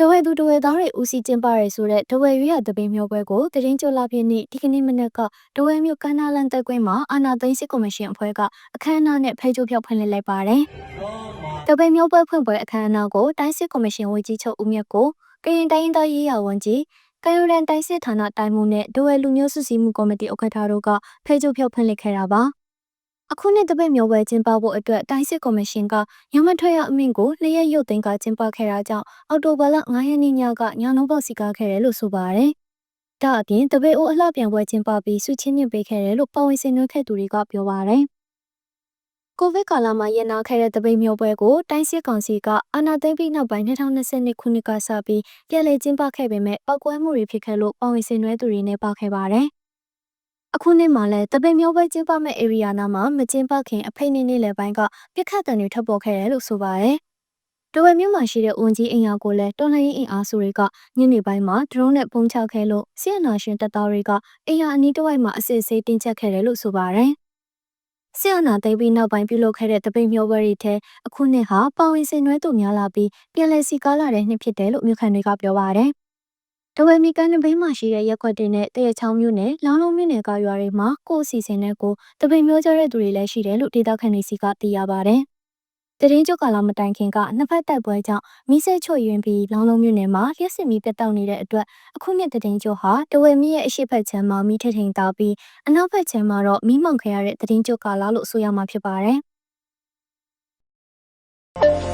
တဝဲသူတဝဲသားတွေဦးစီးကျင်းပရဲဆိုတဲ့တဝဲရွရတပိမျိုးပွဲကိုတရင်ကျော်လာပြည့်နေ့ဒီကနေ့မနက်ကတဝဲမျိုးကမ်းနားလန်တက်ကွင်းမှာအာနာသိန်းစစ်ကော်မရှင်အဖွဲ့ကအခမ်းအနားနဲ့ဖဲချိုးဖြောက်ဖွင့်လှစ်လိုက်ပါတယ်။တပိမျိုးပွဲဖွင့်ပွဲအခမ်းအနားကိုတိုင်းစစ်ကော်မရှင်ဝန်ကြီးချုပ်ဦးမြတ်ကိုကရင်တိုင်းသားရေးရာဝန်ကြီးကယုရန်တိုင်းစစ်ဌာနတိုင်းမှုနဲ့ဒိုဝဲလူမျိုးစုစည်းမှုကော်မတီဥက္ကဋ္ဌတို့ကဖဲချိုးဖြောက်ဖွင့်လှစ်ခဲ့တာပါ။ အခုနှစ်တပိမျိုးပွဲကျင်းပဖို့အတွက်တိုင်းစစ်ကော်မရှင်ကရမထွက်ရအမိန့်ကိုလျှက်ရုပ်သိမ်းကကျင်းပခဲ့တာကြောင့်အော်တိုဘာလ9ရက်နေ့ညကညနှုံးပေါက်စီကားခဲ့တယ်လို့ဆိုပါတယ်။ဒါအပြင်တပိအိုးအလှပြန်ပွဲကျင်းပပြီးစုချင်းမြင့်ပေးခဲ့တယ်လို့ပဝေစင်နွှဲခဲ့သူတွေကပြောပါတယ်။ကိုဗစ်ကာလမှာရန်နာခဲ့တဲ့တပိမျိုးပွဲကိုတိုင်းစစ်ကောင်စီကအာဏာသိမ်းပြီးနောက်ပိုင်း2022ခုနှစ်ကစပြီးပြည်လည်ကျင်းပခဲ့ပေမဲ့ပောက်ကွဲမှုတွေဖြစ်ခဲ့လို့ပဝေစင်နွှဲသူတွေနဲ့ပေါက်ခဲ့ပါတယ်။ အခုနှစ်မှာလည်းတပိမျိုးပွဲကျင်းပမဲ့ area နာမှာမကျင်းပခင်အဖိတ်နေနေလေပိုင်းကပြက်ခတ်တံတွေထပ်ပေါ်ခဲ့တယ်လို့ဆိုပါတယ်။တဝဲမြို့မှာရှိတဲ့ဝန်ကြီးအိမ်ယာကိုလည်းတော်လှန်ရေးအင်အားစုတွေကညနေပိုင်းမှာဒရုန်းနဲ့ပုံချခဲ့လို့ဆီယနာရှင်တပ်သားတွေကအိမ်ယာအနီးတစ်ဝိုက်မှာအစစ်အဆေးတင်းကျပ်ခဲ့တယ်လို့ဆိုပါတယ်။ဆီယနာသိမ်းပြီးနောက်ပိုင်းပြုလုပ်ခဲ့တဲ့တပိတ်မျိုးပွဲတွေထဲအခုနှစ်ဟာပါဝင်စင်နွဲသူများလာပြီးပြည်လဲစီကားလာတဲ့နှစ်ဖြစ်တယ်လို့မြို့ခံတွေကပြောပါတယ်။ တဝဲမီကန်နဘေးမှာရှိတဲ့ရက်ခွက်တင်နဲ့တရချောင်းမြို့နယ်လောင်းလုံးမြို့နယ်ကရွာတွေမှာကိုယ်အစီအစဉ်နဲ့ကိုတပိတ်မျိုးကြတဲ့သူတွေလည်းရှိတယ်လို့ဒေသခံတွေစီကသိရပါတယ်။တရင်ကျုပ်ကာလမတိုင်ခင်ကနှစ်ဖက်တိုက်ပွဲကြောင့်မိဆဲချွတ်ယွင်းပြီးလောင်းလုံးမြို့နယ်မှာလျှက်စစ်မီပြတ်တောက်နေတဲ့အတွက်အခုနှစ်တရင်ကျုပ်ဟာတဝဲမြရဲ့အရှိတ်ဖက်ချမ်းမှာမိထထိန်တာပြီးအနောက်ဖက်ချမ်းမှာတော့မိမောင်ခဲရတဲ့တရင်ကျုပ်ကာလလို့ဆိုရမှာဖြစ်ပါတယ်။